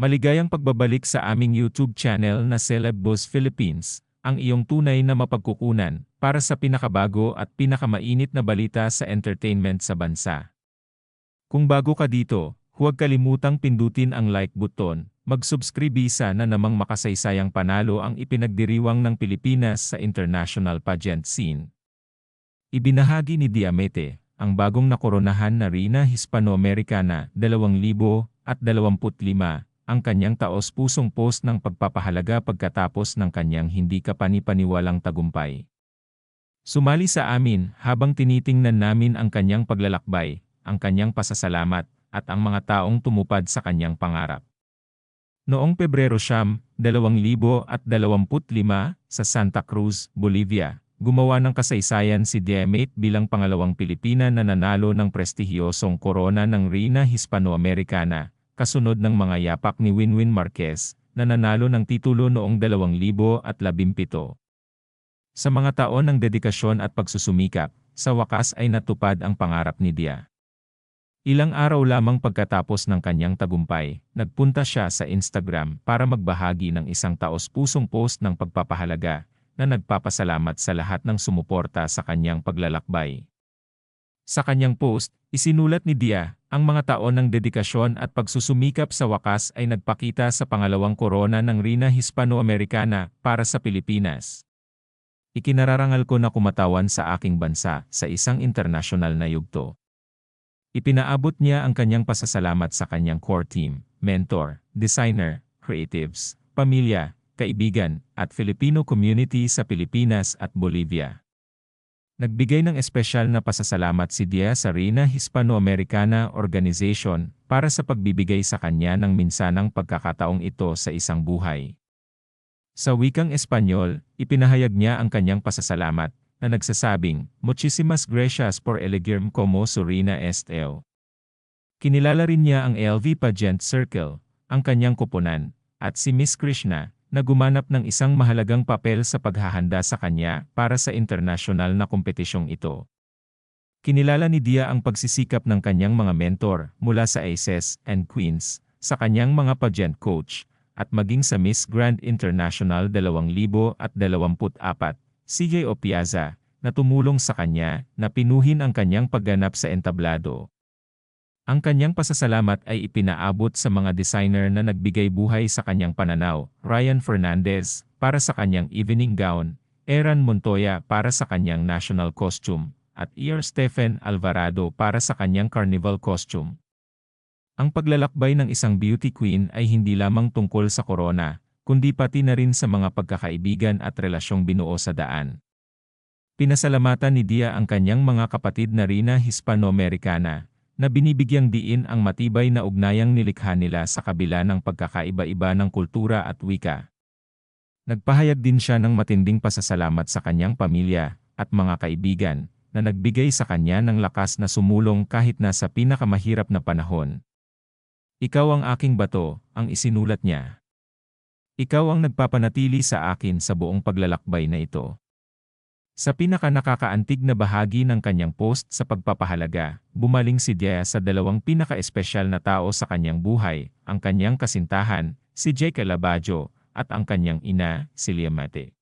Maligayang pagbabalik sa aming YouTube channel na Celeb Boss Philippines, ang iyong tunay na mapagkukunan para sa pinakabago at pinakamainit na balita sa entertainment sa bansa. Kung bago ka dito, huwag kalimutang pindutin ang like button, mag-subscribe isa na namang makasaysayang panalo ang ipinagdiriwang ng Pilipinas sa international pageant scene. Ibinahagi ni Diamete, ang bagong nakoronahan na Rina Hispano-Americana 2025, ang kanyang taos-pusong post ng pagpapahalaga pagkatapos ng kanyang hindi kapanipaniwalang tagumpay. Sumali sa amin habang tinitingnan namin ang kanyang paglalakbay, ang kanyang pasasalamat, at ang mga taong tumupad sa kanyang pangarap. Noong Pebrero siyam, 2025, sa Santa Cruz, Bolivia, gumawa ng kasaysayan si Diamate bilang pangalawang Pilipina na nanalo ng prestihiyosong korona ng Rina Hispano-Americana, kasunod ng mga yapak ni Winwin Marquez, na nanalo ng titulo noong 2017. Sa mga taon ng dedikasyon at pagsusumikap, sa wakas ay natupad ang pangarap ni Dia. Ilang araw lamang pagkatapos ng kanyang tagumpay, nagpunta siya sa Instagram para magbahagi ng isang taos-pusong post ng pagpapahalaga na nagpapasalamat sa lahat ng sumuporta sa kanyang paglalakbay. Sa kanyang post, isinulat ni Dia, ang mga taon ng dedikasyon at pagsusumikap sa wakas ay nagpakita sa pangalawang korona ng Rina Hispano-Americana para sa Pilipinas. Ikinararangal ko na kumatawan sa aking bansa sa isang internasyonal na yugto. Ipinaabot niya ang kanyang pasasalamat sa kanyang core team, mentor, designer, creatives, pamilya, kaibigan, at Filipino community sa Pilipinas at Bolivia. Nagbigay ng espesyal na pasasalamat si Dia sa Rina Hispano-Americana Organization para sa pagbibigay sa kanya ng minsanang pagkakataong ito sa isang buhay. Sa wikang Espanyol, ipinahayag niya ang kanyang pasasalamat na nagsasabing, Muchísimas gracias por elegirme como su Rina Esteo. Kinilala rin niya ang LV Pageant Circle, ang kanyang kuponan, at si Miss Krishna, na gumanap ng isang mahalagang papel sa paghahanda sa kanya para sa internasyonal na kompetisyong ito. Kinilala ni Dia ang pagsisikap ng kanyang mga mentor mula sa Aces and Queens, sa kanyang mga pageant coach, at maging sa Miss Grand International 2024, CJ Opiaza, na tumulong sa kanya na pinuhin ang kanyang pagganap sa entablado. Ang kanyang pasasalamat ay ipinaabot sa mga designer na nagbigay buhay sa kanyang pananaw, Ryan Fernandez, para sa kanyang evening gown, Eran Montoya para sa kanyang national costume, at Ear Stephen Alvarado para sa kanyang carnival costume. Ang paglalakbay ng isang beauty queen ay hindi lamang tungkol sa corona, kundi pati na rin sa mga pagkakaibigan at relasyong binuo sa daan. Pinasalamatan ni Dia ang kanyang mga kapatid na Rina Hispano-Americana, na binibigyang diin ang matibay na ugnayang nilikha nila sa kabila ng pagkakaiba-iba ng kultura at wika. Nagpahayag din siya ng matinding pasasalamat sa kanyang pamilya at mga kaibigan na nagbigay sa kanya ng lakas na sumulong kahit na sa pinakamahirap na panahon. Ikaw ang aking bato, ang isinulat niya. Ikaw ang nagpapanatili sa akin sa buong paglalakbay na ito. Sa pinaka-nakakaantig na bahagi ng kanyang post sa pagpapahalaga, bumaling si Dia sa dalawang pinaka-espesyal na tao sa kanyang buhay, ang kanyang kasintahan, si Jake Labajo, at ang kanyang ina, si Liamate.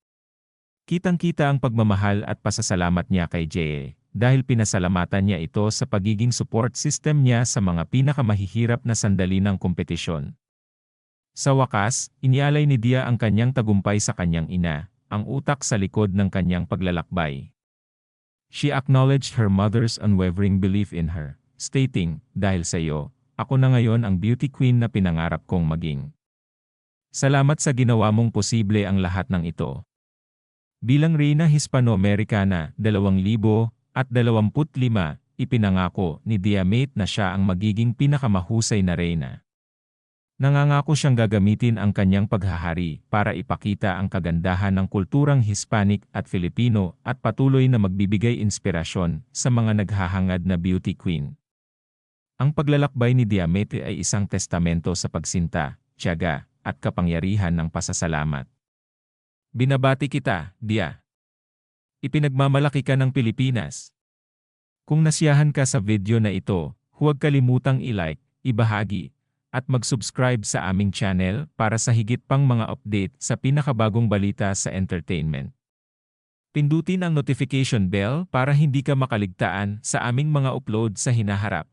Kitang-kita ang pagmamahal at pasasalamat niya kay Jay, dahil pinasalamatan niya ito sa pagiging support system niya sa mga pinakamahihirap na sandali ng kompetisyon. Sa wakas, inialay ni Dia ang kanyang tagumpay sa kanyang ina, ang utak sa likod ng kanyang paglalakbay. She acknowledged her mother's unwavering belief in her, stating, dahil sa iyo, ako na ngayon ang beauty queen na pinangarap kong maging. Salamat sa ginawa mong posible ang lahat ng ito. Bilang Reina Hispano-Americana 2025, ipinangako ni Diamate na siya ang magiging pinakamahusay na reyna. Nangangako siyang gagamitin ang kanyang paghahari para ipakita ang kagandahan ng kulturang Hispanic at Filipino at patuloy na magbibigay inspirasyon sa mga naghahangad na beauty queen. Ang paglalakbay ni Diamete ay isang testamento sa pagsinta, tiyaga, at kapangyarihan ng pasasalamat. Binabati kita, Dia. Ipinagmamalaki ka ng Pilipinas. Kung nasiyahan ka sa video na ito, huwag kalimutang i-like, ibahagi, at mag-subscribe sa aming channel para sa higit pang mga update sa pinakabagong balita sa entertainment. Pindutin ang notification bell para hindi ka makaligtaan sa aming mga upload sa hinaharap.